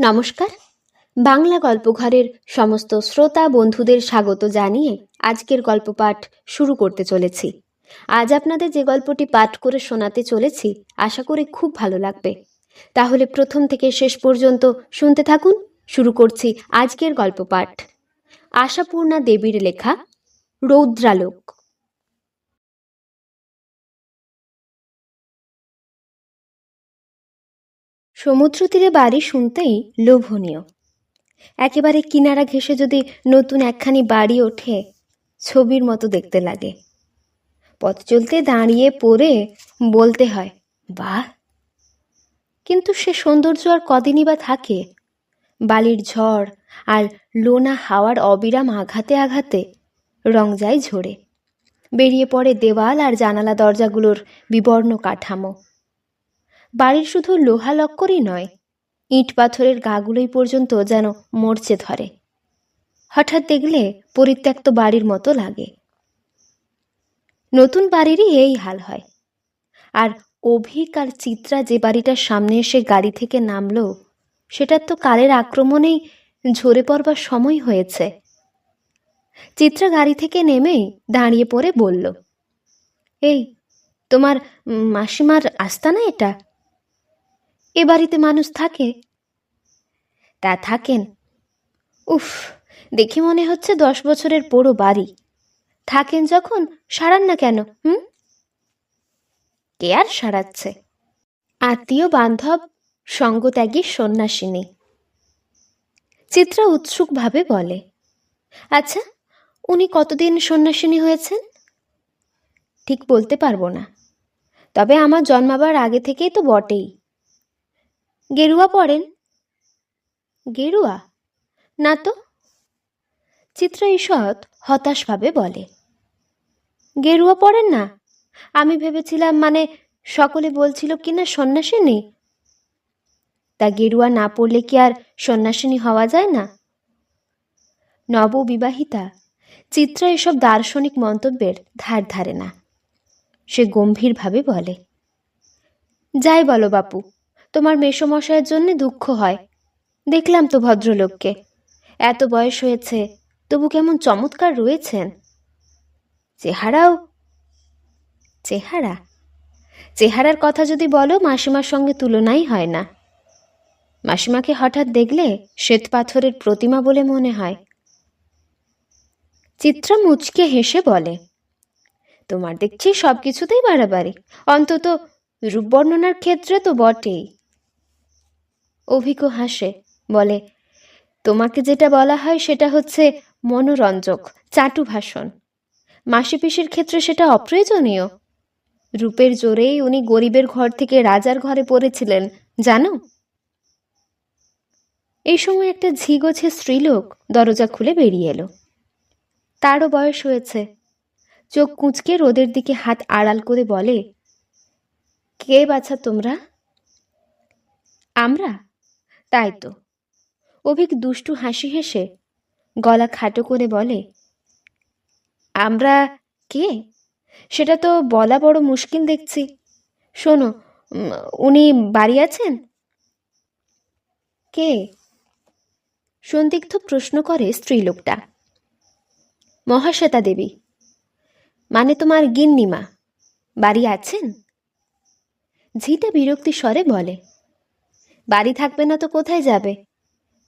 নমস্কার। বাংলা গল্পঘরের সমস্ত শ্রোতা বন্ধুদের স্বাগত জানিয়ে আজকের গল্প পাঠ শুরু করতে চলেছি। আজ আপনাদের যে গল্পটি পাঠ করে শোনাতে চলেছি, আশা করি খুব ভালো লাগবে। তাহলে প্রথম থেকে শেষ পর্যন্ত শুনতে থাকুন, শুরু করছি আজকের গল্প পাঠ আশাপূর্ণা দেবীর লেখা, রৌদ্রালোক। সমুদ্র তীরে বাড়ি শুনতেই লোভনীয়। একেবারে কিনারা ঘেঁষে যদি নতুন একখানি বাড়ি ওঠে, ছবির মতো দেখতে লাগে। পথ চলতে দাঁড়িয়ে পড়ে বলতে হয়, বাহ! কিন্তু সে সৌন্দর্য আর কদিনই বা থাকে। বালির ঝড় আর লোনা হাওয়ার অবিরাম আঘাতে আঘাতে রং যায় ঝরে। বেরিয়ে পড়ে দেওয়াল আর জানালা দরজাগুলোর বিবর্ণ কাঠামো। বাড়ির শুধু লোহা লক্করই নয়, ইট পাথরের গাগুলোই পর্যন্ত যেন মরচে ধরে। হঠাৎ দেখলে পরিত্যক্ত বাড়ির মতো লাগে। নতুন বাড়িরই এই হাল হয়। আর অভিক আর চিত্রা যে বাড়িটার সামনে এসে গাড়ি থেকে নামলো, সেটার তো কালের আক্রমণেই ঝরে পড়বার সময় হয়েছে। চিত্রা গাড়ি থেকে নেমেই দাঁড়িয়ে পড়ে বলল, এই, তোমার মাসিমার আস্তানা এটা? এ বাড়িতে মানুষ থাকে? তা থাকেন। উফ, দেখে মনে হচ্ছে দশ বছরের পুরো বাড়ি। থাকেন যখন, সারান না কেন, হুম? কে আর সারাচ্ছে? আত্মীয় বান্ধব, সঙ্গত্যাগী সন্ন্যাসিনী। চিত্রা উৎসুকভাবে বলে আচ্ছা উনি কতদিন সন্ন্যাসিনী হয়েছেন? ঠিক বলতে পারব না। তবে আমার জন্মাবার আগে থেকেই তো বটেই। গেরুয়া পড়েন? গেরুয়া? না তো। চিত্রা ঈষৎ হতাশভাবে বলে। গেরুয়া পড়েন না? আমি ভেবেছিলাম মানে সকলে বলছিল কি না সন্ন্যাসিনী? তা গেরুয়া না পড়লে কি আর সন্ন্যাসিনী হওয়া যায় না? নববিবাহিতা। চিত্রা এসব দার্শনিক মন্তব্যের ধার ধারে না। সে গম্ভীরভাবে বলে। যাই বলো বাপু তোমার মেসমশায়ের জন্য দুঃখ হয়। দেখলাম তো ভদ্রলোককে। এত বয়স হয়েছে, তবু কেমন চমৎকার রয়েছেন। চেহারাও, চেহারা? চেহারার কথা যদি বলো, মাসিমার সঙ্গে তুলনাই হয় না। মাসিমাকে হঠাৎ দেখলে শ্বেত পাথরের প্রতিমা বলে মনে হয়। চিত্রা মুচকে হেসে বলে, তোমার দেখছি সব কিছুতেই বাড়াবাড়ি। অন্তত রূপ বর্ণনার ক্ষেত্রে তো বটেই। অভিজ্ঞ হাসে, বলে, তোমাকে যেটা বলা হয় সেটা হচ্ছে মনোরঞ্জক, চাটু ভাষণ। মাসি পিসির ক্ষেত্রে সেটা অপ্রয়োজনীয়? রূপের জোরেই উনি গরিবের ঘর থেকে রাজার ঘরে পড়েছিলেন, জানো? এই সময় একটা ঝিগোছে স্ত্রীলোক দরজা খুলে বেরিয়ে এলো। তারও বয়স হয়েছে। চোখ কুঁচকে রোদের দিকে হাত আড়াল করে বলে, কে বাছা তোমরা? আমরা? তাই তো। অভিক দুষ্টু হাসি হেসে গলা খাটো করে বলে, আমরা কে? সেটা তো বলা বড় মুশকিল দেখছি। শোনো উনি বাড়ি আছেন? কে? সন্দিগ্ধ প্রশ্ন করে স্ত্রীলোকটা। মহাশ্বেতা দেবী। মানে তোমার গিন্নিমা? বাড়ি আছেন? ঝিটা বিরক্তি স্বরে বলে বাড়ি থাকবে না তো কোথায় যাবে?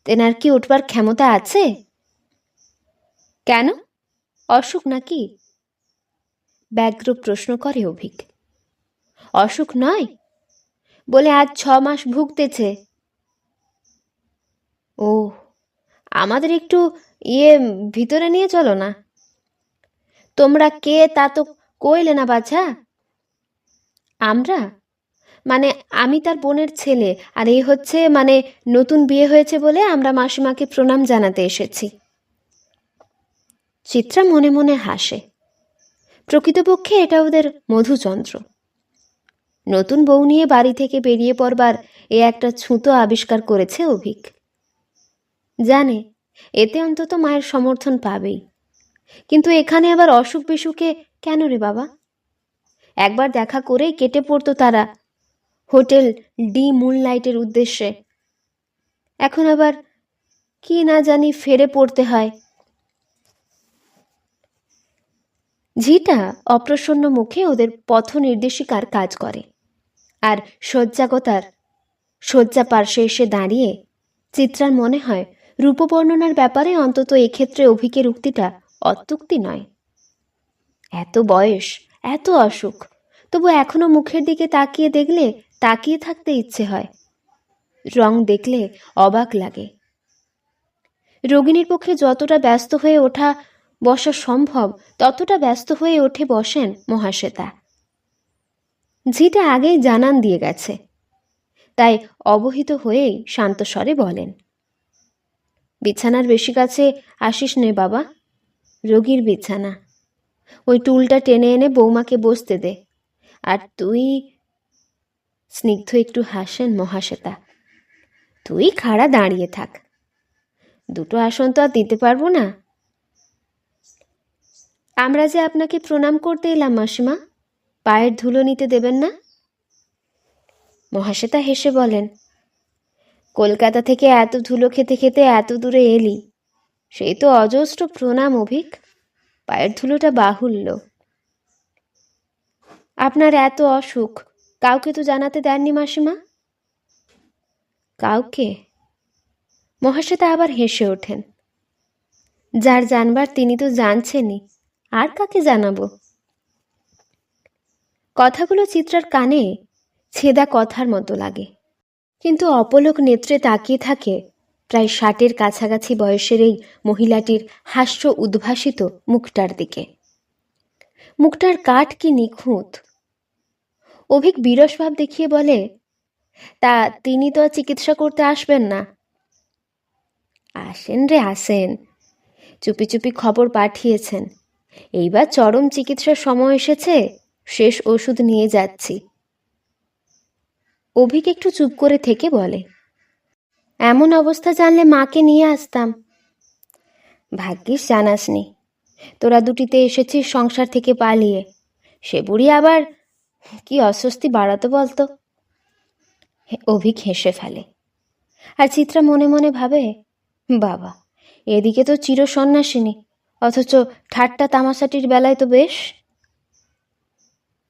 তেনার কি উঠবার ক্ষমতা আছে? কেন? অসুখ নাকি? ব্যগ্র প্রশ্ন করে অভিক। অসুখ নয়? বলে আজ ছ মাস ভুগতেছে। ও আমাদের একটু ইয়ে ভিতরে নিয়ে চলো না। তোমরা কে তা তো কইলে না বাছা? আমরা? মানে আমি তার বোনের ছেলে, আর এই হচ্ছে মানে নতুন বিয়ে হয়েছে বলে আমরা মাসিমাকে প্রণাম জানাতে এসেছি। চিত্রা মনে মনে হাসে। প্রকৃতপক্ষে এটা ওদের মধুচন্দ্র। নতুন বউ নিয়ে বাড়ি থেকে বেরিয়ে পড়বার এ একটা ছুঁতো আবিষ্কার করেছে অভিক। জানে, এতে অন্তত মায়ের সমর্থন পাবেই। কিন্তু এখানে আবার অসুখ বিসুখে কেন রে বাবা? একবার দেখা করেই কেটে পড়তো তারা হোটেল ডি মুনলাইটের উদ্দেশ্যে। এখন আবার কি না জানি ফেরে পড়তে হয়। ঝিটা অপ্রসন্ন মুখে ওদের পথ নির্দেশিকার কাজ করে। আর শয্যাগতার, শয্যা পার্শ্বে এসে দাঁড়িয়ে চিত্রার মনে হয় রূপবর্ণনার ব্যাপারে অন্তত এক্ষেত্রে অভিকের উক্তিটা অত্যুক্তি নয়। এত বয়স, এত অসুখ, তবু এখনও মুখের দিকে তাকিয়ে দেখলে তাকিয়ে থাকতে ইচ্ছে হয়। রং দেখলে অবাক লাগে। রোগিণীর পক্ষে যতটা ব্যস্ত হয়ে ওঠা বসা সম্ভব, ততটা ব্যস্ত হয়ে ওঠে বসেন মহাশ্বেতা। ঝিটা আগেই জানান দিয়ে গেছে। তাই অবহিত হয়েই শান্তস্বরে বলেন, বিছানার বেশি কাছে আসিস নে বাবা, রোগীর বিছানা। ওই টুলটা টেনে এনে বৌমাকে বসতে দে। আর তুই স্নিগ্ধ একটু হাসেন মহাশ্বেতা। তুই খাড়া দাঁড়িয়ে থাক। দুটো আসন তো আর দিতে পারব না। আমরা যে আপনাকে প্রণাম করতে এলাম, মাসিমা, পায়ের ধুলো নিতে দেবেন না? মহাশ্বেতা হেসে বলেন, কলকাতা থেকে এত ধুলো খেতে খেতে এত দূরে এলি, সেই তো অজস্র প্রণাম, অভিক। পায়ের ধুলোটা বাহুল্য। আপনার এত অসুখ কাউকে তো জানাতে দেননি মাসিমা। কাউকে? মহাশ্বেতা আবার হেসে ওঠেন। যার জানবার তিনি তো জানছেনই, আর কাকে জানাব? কথাগুলো চিত্রার কানে ছেদা কথার মতো লাগে। কিন্তু অপলক নেত্রে তাকিয়ে থাকে প্রায় ষাটের কাছাকাছি বয়সের এই মহিলাটির হাস্য উদ্ভাসিত মুখটার দিকে। মুখটার কাঠ কি নিখুঁত? অভিক বিরস ভাব দেখিয়ে বলে, তা তিনি তো আর চিকিৎসা করতে আসবেন না। আসেন রে, আসেন। চুপি চুপি খবর পাঠিয়েছেন। এইবার চরম চিকিৎসার সময় এসেছে, শেষ ওষুধ নিয়ে যাচ্ছি। অভিক একটু চুপ করে থেকে বলে, এমন অবস্থা জানলে মাকে নিয়ে আসতাম। ভাগ্যিস জানাসনি। তোরা দুটিতে এসেছিস সংসার থেকে পালিয়ে। সে বুড়ি আবার কি অস্বস্তি বাড়াতো বলতো? অভিক হেসে ফেলে। আর চিত্রা মনে মনে ভাবে, বাবা, এদিকে তো চির সন্ন্যাসিনী, অথচ ঠাট্টা তামাশাটির বেলায় তো বেশ।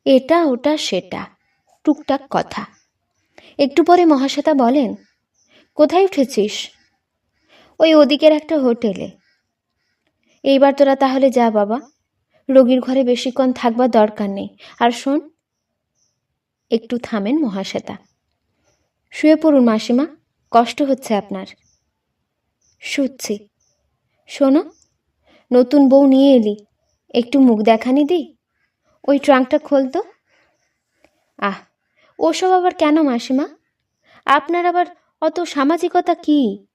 এটা, ওটা, সেটা, টুকটাক কথা। একটু পরে মহাশ্বেতা বলেন, কোথায় উঠেছিস? ওই ওদিকের একটা হোটেলে। এইবার তোরা তাহলে যা বাবা, রোগীর ঘরে বেশিক্ষণ থাকবার দরকার নেই। আর শোন একটু থামেন মহাশ্বেতা। শুয়ে পড়ুন মাসিমা, কষ্ট হচ্ছে আপনার। শুচ্ছি। শোনো, নতুন বউ নিয়ে এলি, একটু মুখ দেখানি দি, ওই ট্রাঙ্কটা খোলতো আহ, ওসব আবার কেন মাসিমা? আপনার আবার অত সামাজিকতা কি?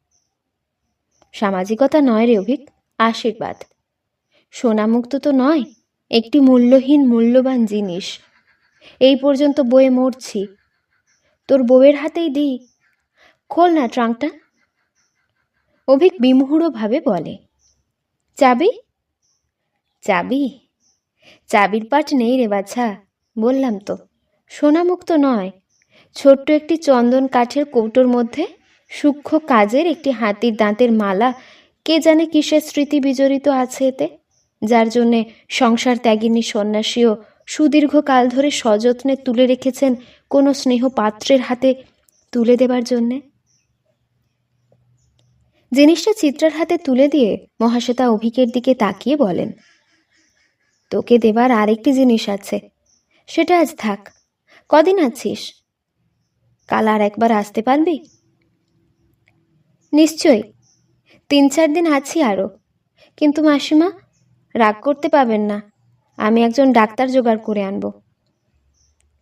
সামাজিকতা নয় রে অভিক, আশীর্বাদ। সোনামুক্ত তো নয়, একটি মূল্যহীন, মূল্যবান জিনিস। এই পর্যন্ত বয়ে মরছি। তোর বউয়ের হাতেই দিই। খোল না ট্রাঙ্কটা অভিক বিমুহুড়োভাবে বলে, চাবি? চাবি? চাবির পাট নেই রে বাছা, বললাম তো। সোনামুক্ত নয়। ছোট্ট একটি চন্দন কাঠের কৌটোর মধ্যে সূক্ষ্ম কাজের একটি হাতির দাঁতের মালা, কে জানে কিসের স্মৃতি বিজড়িত আছে এতে, যার জন্যে সংসার ত্যাগিনী সন্ন্যাসীও সুদীর্ঘকাল ধরে সযত্নে তুলে রেখেছেন কোনো স্নেহ পাত্রের হাতে তুলে দেবার জন্যে? জিনিসটা চিত্রার হাতে তুলে দিয়ে মহাশ্বেতা অভিকের দিকে তাকিয়ে বলেন, তোকে দেবার আরেকটি জিনিস আছে, সেটা আজ থাক। কদিন আছিস? কাল আর একবার আসতে পারবি? নিশ্চয়ই। তিন চার দিন আছি আরও কিন্তু মাসিমা রাগ করতে পাবেন না। আমি একজন ডাক্তার জোগাড় করে আনব।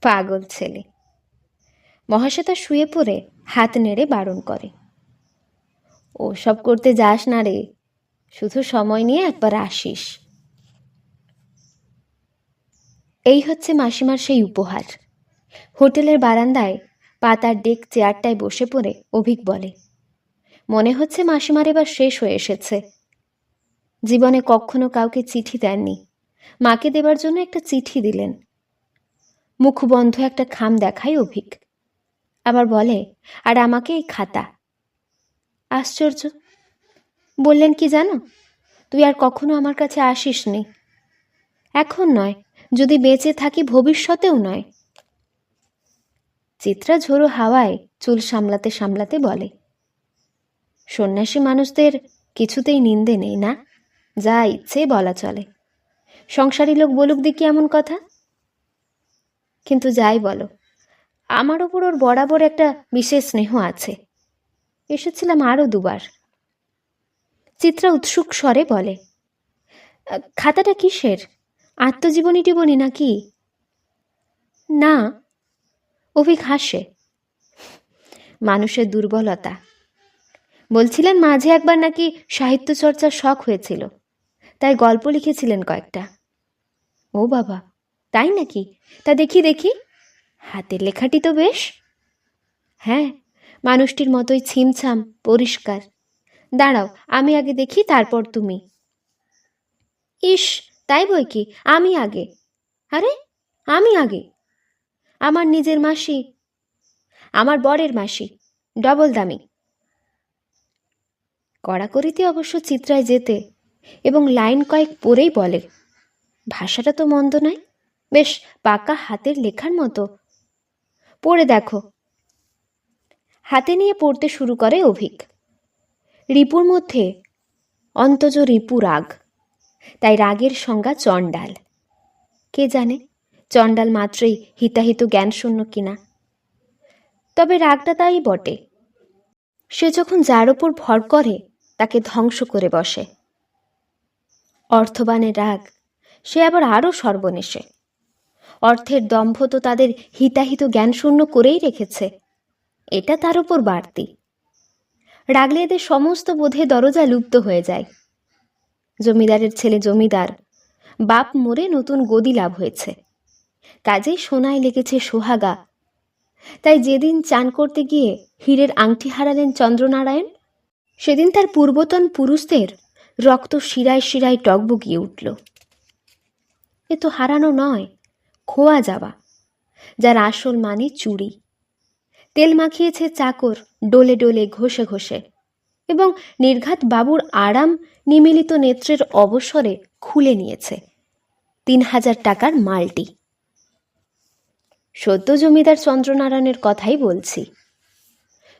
পাগল ছেলে। মহাশ্বেতা শুয়ে পড়ে হাত নেড়ে বারণ করে। ওসব করতে যাস না রে, শুধু সময় নিয়ে একবার আসিস। এই হচ্ছে মাসিমার সেই উপহার। হোটেলের বারান্দায় পাতার ডেক চেয়ারটায় বসে পড়ে অভিক বলে, মনে হচ্ছে মাসিমার এবার শেষ হয়ে এসেছে। জীবনে কখনো কাউকে চিঠি দেননি। মাকে দেবার জন্য একটা চিঠি দিলেন। মুখবন্ধ একটা খাম দেখায় অভিক। আবার বলে, আর আমাকে এই খাতা। আশ্চর্য। বললেন কি জানো? তুই আর কখনো আমার কাছে আসিস নি। এখন নয়, যদি বেঁচে থাকি ভবিষ্যতেও নয়। চিত্রা ঝোড়ো হাওয়ায় চুল সামলাতে সামলাতে বলে, সন্ন্যাসী মানুষদের কিছুতেই নিন্দে নেই না? যা ইচ্ছে বলা চলে। সংসারী লোক বলুক দেখি এমন কথা? কিন্তু যাই বলো, আমার ওপর ওর বরাবর একটা বিশেষ স্নেহ আছে। এসেছিলাম আরও দুবার। চিত্রা উৎসুক স্বরে বলে, খাতাটা কিসের? আত্মজীবনী টিবনী নাকি? না, অভিক হাসে, মানুষের দুর্বলতা। বলছিলেন মাঝে একবার নাকি সাহিত্য চর্চার শখ হয়েছিল। তাই গল্প লিখেছিলেন কয়েকটা। ও বাবা, তাই নাকি? তা দেখি দেখি। হাতের লেখাটি তো বেশ। হ্যাঁ মানুষটির মতোই ছিমছাম, পরিষ্কার। দাঁড়াও, আমি আগে দেখি, তারপর তুমি। ইস, তাই বই কি? আমি আগে। আরে, আমি আগে? আমার নিজের মাসি। আমার বরের মাসি, ডবল দামি। কড়াকড়িতে অবশ্য চিত্রায় যেতে এবং লাইন কয়েক পরেই বলে, ভাষাটা তো মন্দ নয়। বেশ, পাকা হাতের লেখার মতো। পড়ে দেখো। হাতে নিয়ে পড়তে শুরু করে অভিক। রিপুর মধ্যে অন্তজ রিপু রাগ, তাই রাগের সংজ্ঞা চণ্ডাল। কে জানে, চণ্ডাল মাত্রই হিতাহিত জ্ঞানশূন্য কিনা। তবে রাগটা তাই বটে, সে যখন যার ওপর ভর করে, তাকে ধ্বংস করে বসে। অর্থবানের রাগ, সে আবার আরও সর্বনেশে। অর্থের দম্ভ তো তাদের হিতাহিত জ্ঞানশূন্য করেই রেখেছে, এটা তার ওপর বাড়তি। রাগলে এদের সমস্ত বোধে দরজা লুপ্ত হয়ে যায়। জমিদারের ছেলে জমিদার, বাপ মরে নতুন গদি লাভ হয়েছে। কাজেই সোনায় লেগেছে সোহাগা। তাই যেদিন চান করতে গিয়ে হীরের আংটি হারালেন চন্দ্রনারায়ণ, সেদিন তার পূর্বতন পুরুষদের রক্ত শিরায় শিরায় টকবগিয়ে উঠল। এ তো হারানো নয়, খোয়া যাওয়া, যার আসল মানে চুরি। তেল মাখিয়েছে চাকর ডোলে ডোলে ঘষে ঘষে, এবং নির্ঘাত বাবুর আরাম নিমিলিত নেত্রের অবসরে খুলে নিয়েছে তিন হাজার টাকার মালটি। সদ্য জমিদার চন্দ্রনারায়ণের কথাই বলছি।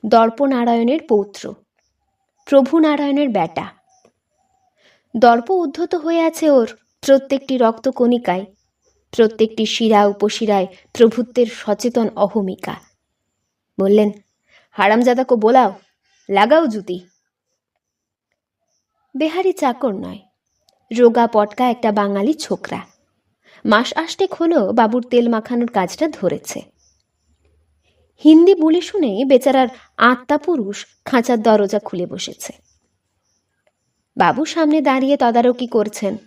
দর্পনারায়ণের পৌত্র প্রভু নারায়ণের বেটা। দর্প উদ্ধত হয়ে আছে ওর প্রত্যেকটি রক্তকণিকায়, প্রত্যেকটি শিরা উপশিরায় প্রভুত্বের সচেতন অহমিকা। বললেন, হারামজাদাকে বোলাও, লাগাও জুতি। বেহারি চাকর নয়, রোগা পটকা একটা বাঙালি ছোকরা। মাস আষ্টেক হলো বাবুর তেল মাখানোর কাজটা ধরেছে। হিন্দি বলে শুনেই বেচারার আত্মা পুরুষ খাঁচার দরজা খুলে বসেছে। বাবু সামনে দাঁড়িয়ে তদারকি করছেন।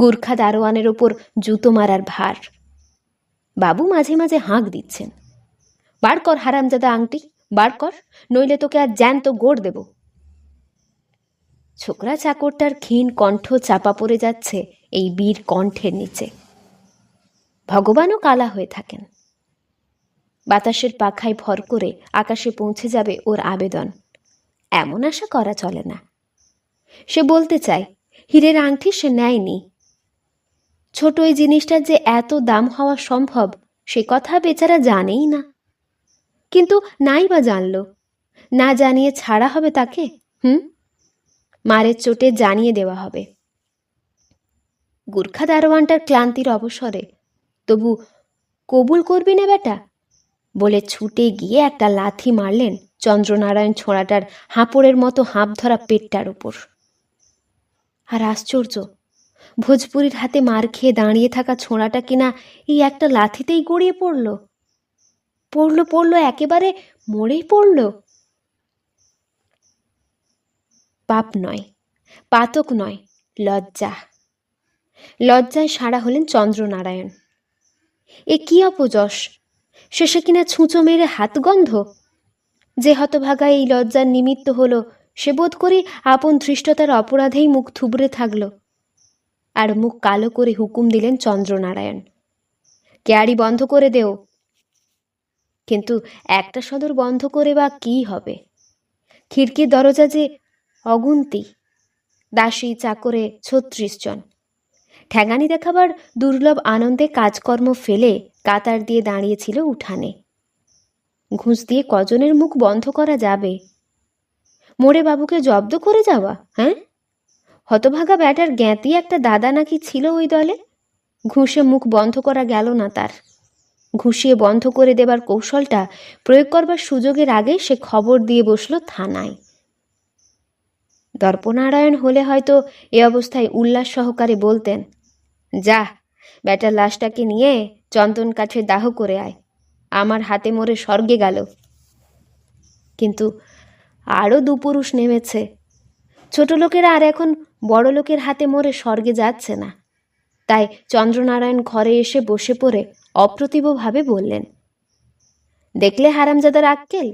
গুর্খা দারোয়ানের ওপর জুতো মারার ভার। বাবু মাঝে মাঝে হাঁক দিচ্ছেন। বার কর হারামজাদা আংটি, বার কর, নইলে তোকে আর জ্যান্ত গোড় দেব। ছোকরা চাকরটার ক্ষীণ কণ্ঠ চাপা পড়ে যাচ্ছে এই বীর কণ্ঠের নিচে। ভগবানও কালা হয়ে থাকেন। বাতাসের পাখায় ভর করে আকাশে পৌঁছে যাবে ওর আবেদন। এমন আশা করা চলে না। সে বলতে চায়, হীরের আংটি সে নেয়নি। ছোট ওই জিনিসটার যে এত দাম হওয়া সম্ভব, সে কথা বেচারা জানেই না। কিন্তু নাই বা জানল। না জানিয়ে ছাড়া হবে তাকে, হুম? মারের চোটে জানিয়ে দেওয়া হবে। গুর্খা দারোয়ানটার ক্লান্তির অবসরে, তবু কবুল করবি না বেটা? বলে ছুটে গিয়ে একটা লাথি মারলেন চন্দ্রনারায়ণ ছোঁড়াটার হাঁপড়ের মতো হাঁপ ধরা পেটটার উপর। আর আশ্চর্য, ভোজপুরির হাতে মার খেয়ে দাঁড়িয়ে থাকা ছোঁড়াটা কিনা এই একটা লাথিতেই গড়িয়ে পড়ল। পড়ল পড়ল, একেবারে মরেই পড়ল। পাপ নয়, পাতক নয়, লজ্জা। লজ্জায় সারা হলেন চন্দ্রনারায়ণ। এ কি অপযশ? শেষে কিনা ছুঁচো মেরে হাতগন্ধ যে হতভাগা এই লজ্জার নিমিত্ত হলো সে বোধ করি আপন ধৃষ্টতার অপরাধেই মুখ থুবড়ে থাকল। আর মুখ কালো করে হুকুম দিলেন চন্দ্রনারায়ণ কেয়ারি বন্ধ করে দেও? কিন্তু একটা সদর বন্ধ করে বা কি হবে? খিড়কির দরজা যে অগুন্তি দাসী চাকরে ছত্রিশ জন। ঠ্যাঙানি দেখাবার দুর্লভ আনন্দে কাজকর্ম ফেলে কাতার দিয়ে দাঁড়িয়েছিল উঠানে। ঘুষ দিয়ে কজনের মুখ বন্ধ করা যাবে? মোড়ে বাবুকে জব্দ করে যাওয়া হ্যাঁ? হতভাগা ব্যাটার জ্ঞাতি একটা দাদা নাকি ছিল ওই দলে? ঘুষে মুখ বন্ধ করা গেল না তার। ঘুষিয়ে বন্ধ করে দেবার কৌশলটা প্রয়োগ করবার সুযোগের আগে সে খবর দিয়ে বসল থানায়। দর্পনারায়ণ হলে হয়তো এ অবস্থায় উল্লাস সহকারে বলতেন, যা, ব্যাটার লাশটাকে নিয়ে চন্দন কাঠে দাহ করে আয়। আমার হাতে মরে স্বর্গে গেল। কিন্তু আরও দুপুরুষ নেমেছে। ছোট লোকেরা আর এখন বড় লোকের হাতে মরে স্বর্গে যাচ্ছে না। তাই চন্দ্রনারায়ণ ঘরে এসে বসে পড়ে অপ্রতিভভাবে বললেন, দেখলে হারামজাদার আক্কেল?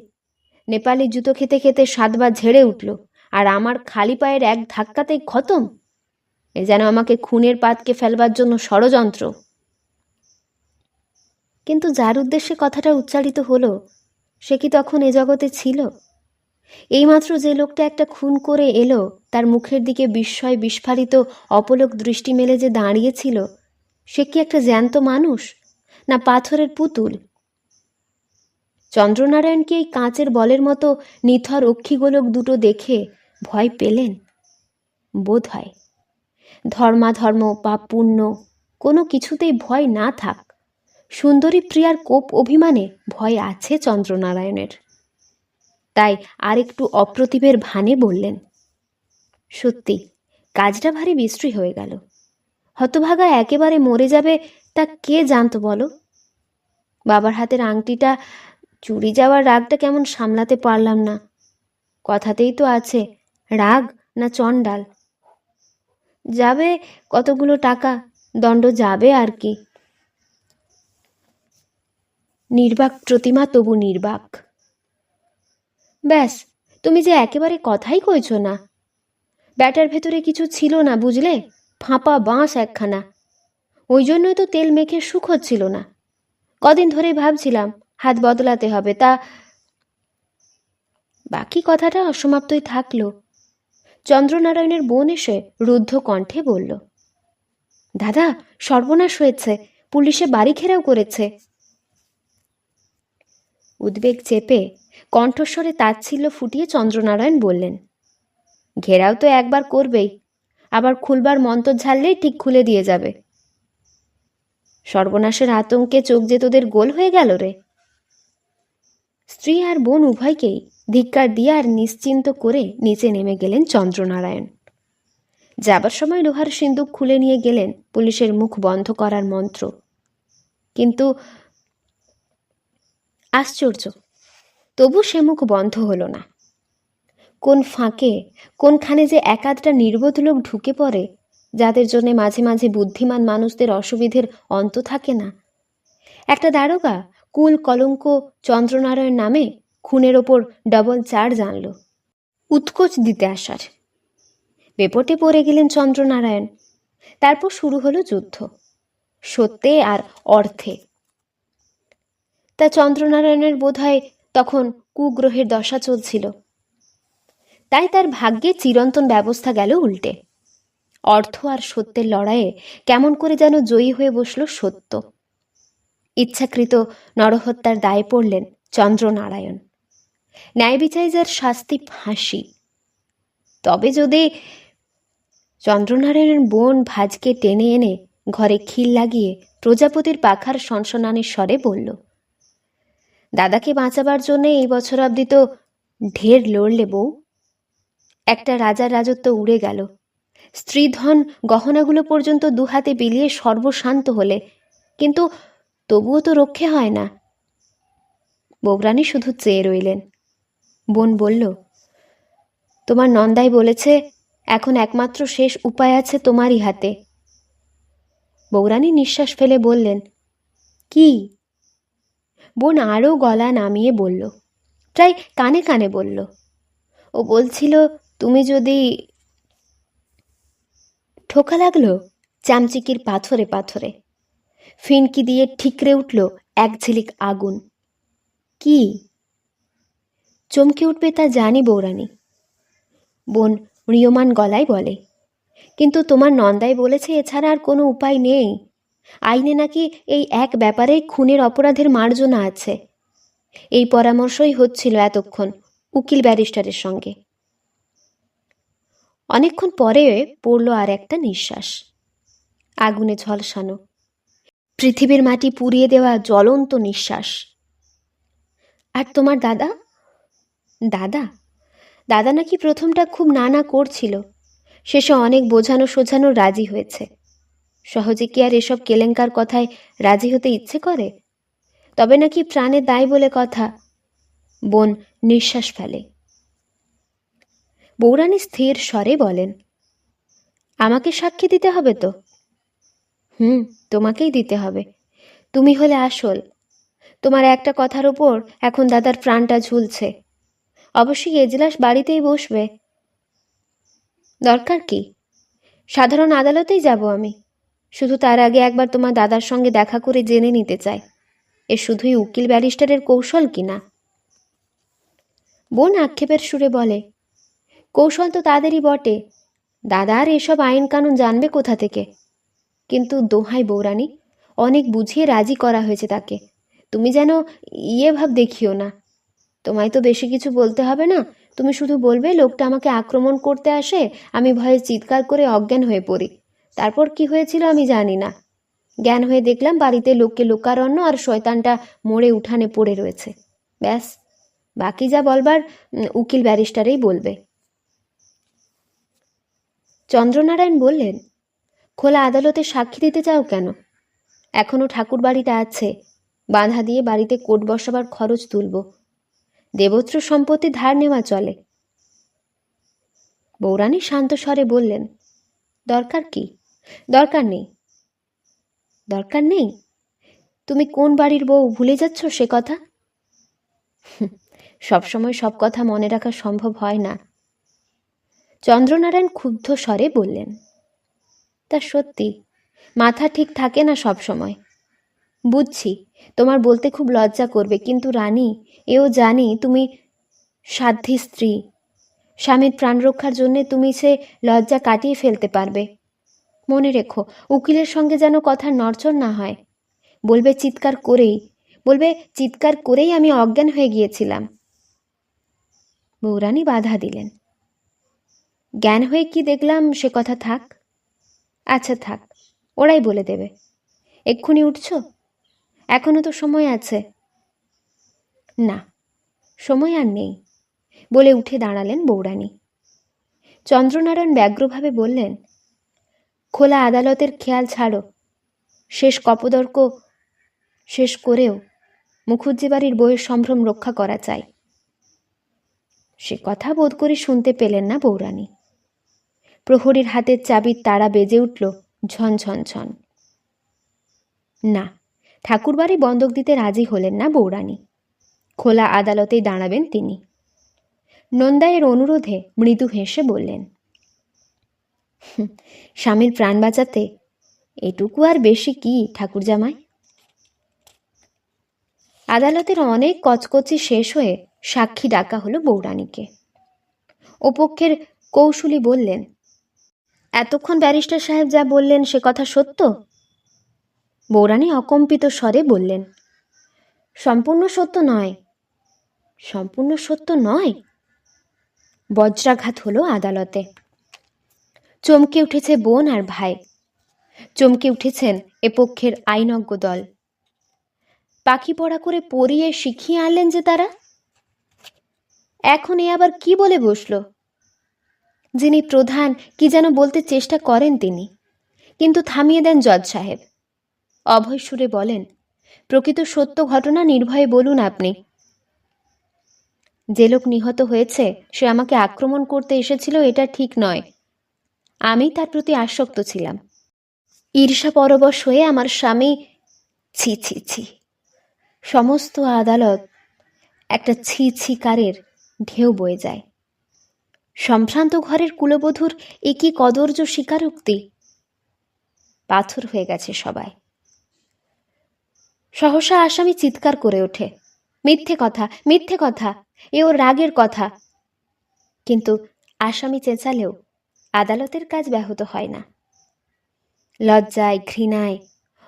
নেপালি জুতো খেতে খেতে সাতবার ঝেড়ে উঠল, আর আমার খালি পায়ের এক ধাক্কাতেই খতম। এ যেন আমাকে খুনের পাতকে ফেলবার জন্য ষড়যন্ত্র। কিন্তু যার উদ্দেশ্যে কথাটা উচ্চারিত হলো, সে কি তখন এ জগতে ছিল? এইমাত্র যে লোকটা একটা খুন করে এলো, তার মুখের দিকে বিস্ময় বিস্ফারিত, অপলক দৃষ্টি মেলে যে দাঁড়িয়েছিল, সে কি একটা জ্যান্ত মানুষ, না পাথরের পুতুল? চন্দ্রনারায়ণকে এই কাঁচের বলের মতো নিথর অক্ষিগোলক দুটো দেখে ভয় পেলেন? বোধ হয়। ধর্মাধর্ম বা পুণ্য, কোনো কিছুতেই ভয় না থাক। সুন্দরী প্রিয়ার কোপ অভিমানে ভয় আছে চন্দ্রনারায়ণের। তাই আর একটু অপ্রতিভের ভানে বললেন, সত্যি, কাজটা ভারী বিশ্রী হয়ে গেল। হতভাগা একেবারে মরে যাবে, তা কে জানতো বলো? বাবার হাতের আংটিটা চুরি যাওয়ার রাগটা কেমন সামলাতে পারলাম না। কথাতেই তো আছে, রাগ না চণ্ডাল। যাবে কতগুলো টাকা, দণ্ড যাবে আর কি। নির্বাক প্রতিমা তবু নির্বাক। ব্যাস, তুমি যে একেবারে কথাই কইছ না। ব্যাটার ভেতরে কিছু ছিল না বুঝলে? ফাঁপা বাঁশ একখানা। ওই জন্যই তো তেল মেখে সুখ হচ্ছিল না। কদিন ধরে ভাবছিলাম, হাত বদলাতে হবে, তা বাকি কথাটা অসমাপ্তই থাকল। চন্দ্রনারায়ণের বোন এসে রুদ্ধ কণ্ঠে বলল, দাদা, সর্বনাশ হয়েছে, পুলিশে বাড়ি ঘেরাও করেছে। উদ্বেগ চেপে কণ্ঠস্বরে তাচ্ছিল্য ফুটিয়ে চন্দ্রনারায়ণ বললেন, ঘেরাও তো একবার করবেই, আবার খুলবার মন্ত্র ঝাড়লেই ঠিক খুলে দিয়ে যাবে। সর্বনাশের আতঙ্কে চোখ যে তোদের গোল হয়ে গেল রে? স্ত্রী আর বোন উভয়কেই ধিক্কার দিয়ে আর নিশ্চিন্ত করে নিচে নেমে গেলেন চন্দ্রনারায়ণ। যাবার সময় লোহার সিন্দুক খুলে নিয়ে গেলেন পুলিশের মুখ বন্ধ করার মন্ত্র। কিন্তু, আশ্চর্য তবু সে মুখ বন্ধ হলো না। কোন ফাঁকে, কোনখানে যে একাধটা নির্বোধ লোক ঢুকে পড়ে, যাদের জন্য মাঝে মাঝে বুদ্ধিমান মানুষদের অসুবিধের অন্ত থাকে না। একটা দারোগা কুল কলঙ্ক চন্দ্রনারায়ণ নামে খুনের ওপর ডবল চার জানল উৎকোচ দিতে আসার। বেপটে পড়ে গেলেন চন্দ্রনারায়ণ। তারপর শুরু হলো যুদ্ধ, সত্যে আর অর্থে। তা চন্দ্রনারায়ণের বোধহয় তখন কুগ্রহের দশা চলছিল। তাই তার ভাগ্যে চিরন্তন ব্যবস্থা গেল উল্টে। অর্থ আর সত্যের লড়াইয়ে কেমন করে যেন জয়ী হয়ে বসল সত্য। ইচ্ছাকৃত নরহত্যার দায়ে পড়লেন চন্দ্রনারায়ণ। ন্যায় বিচারে যার শাস্তি ফাঁসি। তবে যদি চন্দ্রনারায়ণের বোন ভাজকে টেনে এনে ঘরে খিল লাগিয়ে প্রজাপতির পাখার সনসনানের স্বরে বলল দাদাকে বাঁচাবার জন্যে এই বছর অবধি তো ঢের লড়লে বউ। একটা রাজার রাজত্ব উড়ে গেল। স্ত্রীধন গহনাগুলো পর্যন্ত দুহাতে বিলিয়ে সর্বশান্ত হলে। কিন্তু তবুও তো রক্ষে হয় না। বৌরানী শুধু চেয়ে রইলেন। বোন বলল, তোমার নন্দাই বলেছে, এখন একমাত্র শেষ উপায় আছে তোমারই হাতে। বৌরানী নিঃশ্বাস ফেলে বললেন, কি? বোন আরও গলা নামিয়ে বলল, প্রায় কানে কানে বলল। ও বলছিল, তুমি যদি ঠোকা লাগল চামচিকির পাথরে পাথরে। ফিনকি দিয়ে ঠিকরে উঠল এক ঝিলিক আগুন। কি? চমকে উঠবে তা জানি বৌরানী। বোন ম্রিয়মান গলায় বলে, কিন্তু তোমার নন্দাই বলেছে, এছাড়া আর কোনো উপায় নেই। আইনে নাকি এই এক ব্যাপারে খুনের অপরাধের মার্জনা আছে। এই পরামর্শই হচ্ছিল এতক্ষণ উকিল ব্যারিস্টারের সঙ্গে। অনেকক্ষণ পরে পড়ল আর একটা নিঃশ্বাস। আগুনে ঝলসানো। পৃথিবীর মাটি পুড়িয়ে দেওয়া জ্বলন্ত নিঃশ্বাস। আর তোমার দাদা? দাদা? দাদা নাকি প্রথমটা খুব নানা করছিল। শেষে অনেক বোঝানো সোঝানো রাজি হয়েছে। সহজে কি আর এসব কেলেঙ্কার কথায় রাজি হতে ইচ্ছে করে? তবে নাকি প্রাণে দায় বলে কথা? বোন নিঃশ্বাস ফেলে। বৌরানী স্থির স্বরে বলেন, আমাকে সাক্ষী দিতে হবে তো? হুম, তোমাকেই দিতে হবে। তুমি হলে আসল। তোমার একটা কথার ওপর এখন দাদার প্রাণটা ঝুলছে। অবশ্যই এজলাস বাড়িতেই বসবে। দরকার কি? সাধারণ আদালতেই যাব আমি। শুধু তার আগে একবার তোমার দাদার সঙ্গে দেখা করে জেনে নিতে চাই। এ শুধুই উকিল ব্যারিস্টারের কৌশল কিনা বোন আক্ষেপের সুরে বলে, কৌশল তো তাদেরই বটে। দাদা আর এসব আইন কানুন জানবে কোথা থেকে? কিন্তু দোহাই বৌরানী, অনেক বুঝিয়ে রাজি করা হয়েছে তাকে। তুমি যেন ইয়ে ভাব দেখিও না। তোমায় তো বেশি কিছু বলতে হবে না। তুমি শুধু বলবে, লোকটা আমাকে আক্রমণ করতে আসে, আমি ভয়ে চিৎকার করে অজ্ঞান হয়ে পড়ি। তারপর কি হয়েছিল আমি জানি না। জ্ঞান হয়ে দেখলাম বাড়িতে লোককে লোকারণ্য আর শয়তানটা মোড়ে উঠানে পড়ে রয়েছে। ব্যাস, বাকি যা বলবার উকিল ব্যারিস্টারেই বলবে। চন্দ্রনারায়ণ বললেন, খোলা আদালতে সাক্ষী দিতে চাও কেন? এখনও ঠাকুর বাড়িটা আছে। বাঁধা দিয়ে বাড়িতে কোট বসাবার খরচ তুলব। দেবত্র সম্পত্তি ধার নেওয়া চলে। বৌরানী শান্ত স্বরে বললেন, দরকার কি? দরকার নেই। দরকার নেই? তুমি কোন বাড়ির বউ ভুলে যাচ্ছ সে কথা? সবসময় সব কথা মনে রাখা সম্ভব হয় না। চন্দ্রনারায়ণ ক্ষুব্ধ স্বরে বললেন, তা সত্যি, মাথা ঠিক থাকে না সব সময় বুঝছি, তোমার বলতে খুব লজ্জা করবে, কিন্তু রানী, এও জানি তুমি সাধ্যী স্ত্রী। স্বামীর প্রাণ রক্ষার জন্যে তুমি সে লজ্জা কাটিয়ে ফেলতে পারবে। মনে রেখো, উকিলের সঙ্গে যেন কথার নড়চড় না হয়। বলবে, চিৎকার করেই। বলবে, চিৎকার করেই আমি অজ্ঞান হয়ে গিয়েছিলাম। বৌরানী বাধা দিলেন। জ্ঞান হয়ে কি দেখলাম, সে কথা থাক। আচ্ছা থাক, ওরাই বলে দেবে। এক্ষুনি উঠছ? এখনও তো সময় আছে। না, সময় আর নেই, বলে উঠে দাঁড়ালেন বৌরানী চন্দ্রনারায়ণ ব্যগ্রভাবে বললেন খোলা আদালতের খেয়াল ছাড়ো। শেষ কপদর্ক শেষ করেও মুখুজ্জি বাড়ির বইয়ের সম্ভ্রম রক্ষা করা চাই। সে কথা বোধ করি শুনতে পেলেন না বৌরানী প্রহরীর হাতের চাবির তারা বেজে উঠল ঝন ঝন না ঠাকুরবাড়ি বন্ধক দিতে রাজি হলেন না বৌরানী খোলা আদালতেই দাঁড়াবেন তিনি। নন্দায়ের অনুরোধে মৃদু হেসে বললেন "হুঁ, স্বামীর প্রাণ বাঁচাতে এটুকু আর বেশি কি, ঠাকুর জামাই? আদালতের অনেক কচকচি শেষ হয়ে সাক্ষী ডাকা হলো বৌরানীকে ওপক্ষের কৌশলী বললেন, এতক্ষণ ব্যারিস্টার সাহেব যা বললেন সে কথা সত্য? বৌরানী অকম্পিত স্বরে বললেন, সম্পূর্ণ সত্য নয়। সম্পূর্ণ সত্য নয়? বজ্রাঘাত হলো আদালতে। চমকে উঠেছে বোন আর ভাই। চমকে উঠেছেন এ পক্ষের আইনজ্ঞ দল। পাখি পড়া করে পড়িয়ে শিখিয়ে আনলেন যে তারা। এখন এ আবার কি বলে বসল? যিনি প্রধান, কি যেন বলতে চেষ্টা করেন তিনি। কিন্তু থামিয়ে দেন জজ সাহেব। অভয় সুরে বলেন, প্রকৃত সত্য ঘটনা নির্ভয়ে বলুন আপনি। যে লোক নিহত হয়েছে, সে আমাকে আক্রমণ করতে এসেছিল, এটা ঠিক নয়। আমি তার প্রতি আসক্ত ছিলাম। ঈর্ষা পরবশ হয়ে আমার স্বামী ছি ছি ছি, সমস্ত আদালত একটা ছি ছিকারের ঢেউ বয়ে যায়। সম্ভ্রান্ত ঘরের কুলবধূর এ কি কদর্য স্বীকারোক্তি পাথর হয়ে গেছে সবাই। সহসা আসামি চিৎকার করে ওঠে। মিথ্যে কথা মিথ্যে কথা, এ ওর রাগের কথা। কিন্তু আসামি চেঁচালেও আদালতের কাজ ব্যাহত হয় না। লজ্জায়, ঘৃণায়,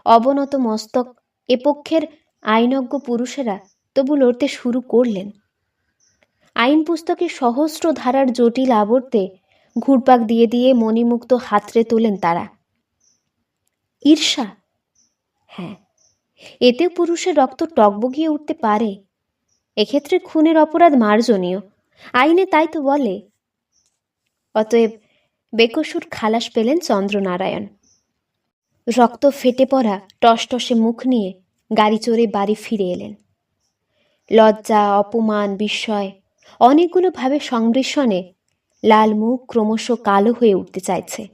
অবনত মস্তক এ পক্ষের আইনজ্ঞ পুরুষেরা তবু লড়তে শুরু করলেন। আইন পুস্তকে সহস্র ধারার জটিল আবর্তে ঘুরপাক দিয়ে দিয়ে মণিমুক্ত হাতড়ে তোলেন তারা। ঈর্ষা? হ্যাঁ এতেও পুরুষের রক্ত টকবগিয়ে উঠতে পারে। এক্ষেত্রে খুনের অপরাধ মার্জনীয়। আইনে তাই তো বলে। অতএব বেকসুর খালাস পেলেন চন্দ্রনারায়ণ। রক্ত ফেটে পড়া টসটসে মুখ নিয়ে গাড়ি চড়ে বাড়ি ফিরে এলেন। লজ্জা, অপমান, বিস্ময়, অনেকগুলো ভাবে সংমিশ্রণে লাল মুখ ক্রমশ কালো হয়ে উঠতে চাইছে।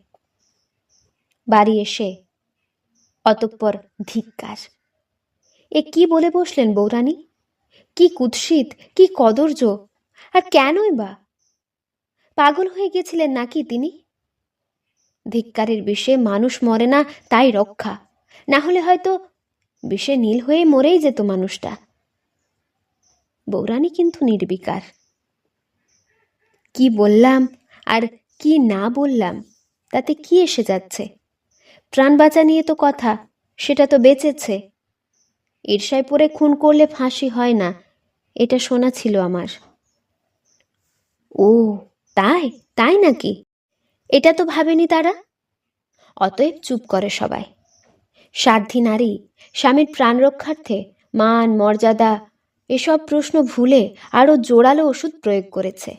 বাড়ি এসে অতঃপর ধিক্কার। এ কি বলে বসলেন বৌরানী? কি কুৎসিত, কি কদর্য, আর কেনই বা? পাগল হয়ে গেছিলেন নাকি তিনি? ধিক্কারের বিষে মানুষ মরে না, তাই রক্ষা। না হলে হয়তো বিষে নীল হয়ে মরেই যেত মানুষটা। বৌরানী কিন্তু নির্বিকার। কি বললাম আর কি না বললাম, তাতে কি এসে যাচ্ছে? প্রাণ বাঁচা নিয়ে তো কথা, সেটা তো বেঁচেছে। ঈর্ষায় পড়ে খুন করলে ফাঁসি হয় না, এটা শোনা ছিল আমার। ও, তাই তাই নাকি? এটা তো ভাবেনি তারা? অতএব চুপ করে সবাই। সাধ্যী নারী, স্বামীর প্রাণ রক্ষার্থে, মান, মর্যাদা, এসব প্রশ্ন ভুলে আরও জোরালো ওষুধ প্রয়োগ করেছে।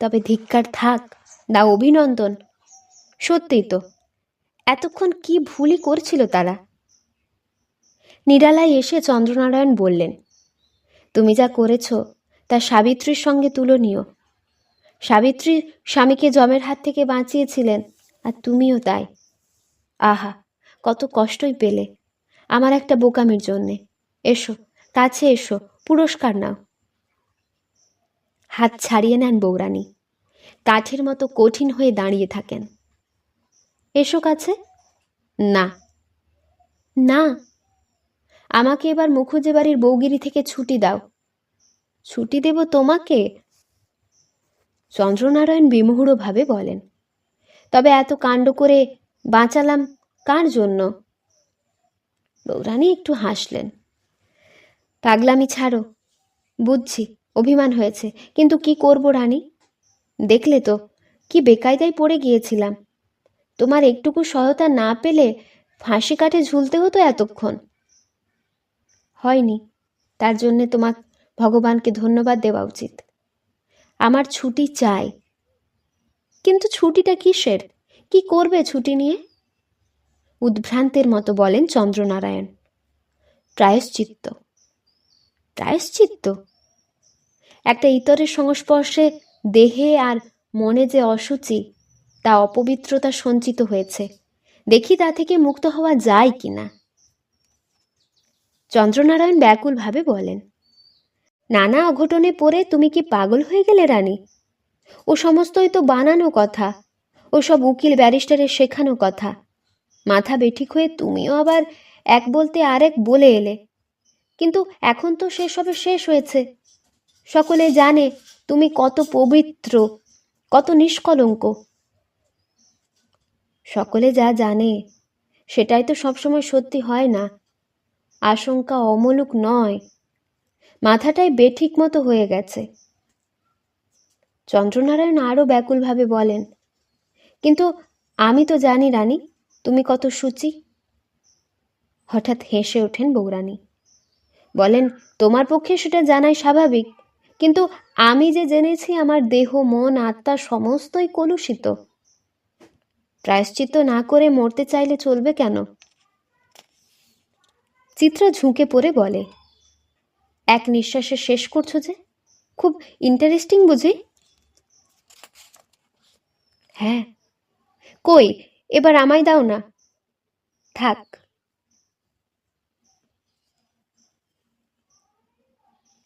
তবে ধিক্কার থাক না অভিনন্দন। সত্যিই তো, এতক্ষণ কি ভুলই করছিল তারা? নিরালায় এসে চন্দ্রনারায়ণ বললেন, তুমি যা করেছ, তা সাবিত্রীর সঙ্গে তুলনীয় সাবিত্রী স্বামীকে জমের হাত থেকে বাঁচিয়েছিলেন, আর তুমিও তাই। আহা, কত কষ্টই পেলে। আমার একটা বোকামির জন্যে। এসো, কাছে এসো, পুরস্কার নাও। হাত ছাড়িয়ে নেন বৌরানী কাঠের মতো কঠিন হয়ে দাঁড়িয়ে থাকেন। এসো কাছে। না। না। আমাকে এবার মুখুজ্জে বাড়ির বৌগিরি থেকে ছুটি দাও। ছুটি দেব তোমাকে চন্দ্রনারায়ণ বিমুহুড়ভাবে বলেন, তবে এত কাণ্ড করে বাঁচালাম কার জন্য? বৌরানী একটু হাসলেন, পাগলামি ছাড়ো, বুঝছি, অভিমান হয়েছে, কিন্তু কি করব রানী? দেখলে তো, কি বেকায়দায় পড়ে গিয়েছিলাম। তোমার একটুকু সহায়তা না পেলে ফাঁসি কাঠে ঝুলতে হতো এতক্ষণ। হয়নি, তার জন্যে তোমার ভগবানকে ধন্যবাদ দেওয়া উচিত। আমার ছুটি চাই। কিন্তু ছুটিটা কিসের? কি করবে ছুটি নিয়ে? উদ্ভ্রান্তের মতো বলেন চন্দ্রনারায়ণ। প্রায়শ্চিত্ত। প্রায়শ্চিত্ত? একটা ইতরের সংস্পর্শে দেহে আর মনে যে অসুচি, তা অপবিত্রতা সঞ্চিত হয়েছে। দেখি তা থেকে মুক্ত হওয়া যায় কিনা? চন্দ্রনারায়ণ ব্যাকুলভাবে বলেন নানা অঘটনে পড়ে তুমি কি পাগল হয়ে গেলে, রানী? ও সমস্তই তো বানানো কথা। ও সব উকিল ব্যারিস্টারের শেখানো কথা। মাথা বেঠিক হয়ে তুমিও আবার এক বলতে আরেক বলে এলে। কিন্তু এখন তো সেসবের শেষ হয়েছে। সকলে জানে তুমি কত পবিত্র, কত নিষ্কলঙ্ক। সকলে যা জানে, সেটাই তো সবসময় সত্যি হয় না। আশঙ্কা অমলুক নয়। মাথাটাই বেঠিক মতো হয়ে গেছে। চন্দ্রনারায়ণ আরও ব্যাকুলভাবে বলেন, কিন্তু আমি তো জানি রানী, তুমি কত সুচি? হঠাৎ হেসে ওঠেন বৌরানী বলেন, তোমার পক্ষে সেটা জানাই স্বাভাবিক, কিন্তু আমি যে জেনেছি আমার দেহ, মন, আত্মা সমস্তই কলুষিত। প্রায়শ্চিত্ত না করে মরতে চাইলে চলবে কেন? চিত্রা ঝুঁকে পড়ে বলে এক নিঃশ্বাসে শেষ করছ যে? খুব ইন্টারেস্টিং বুঝি? হ্যাঁ। কই? এবার আমায় দাও না। থাক।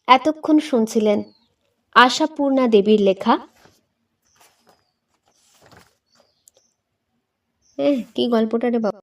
এতক্ষণ শুনছিলেন আশাপূর্ণা দেবীর লেখা। কি গল্পটা রে বাবা।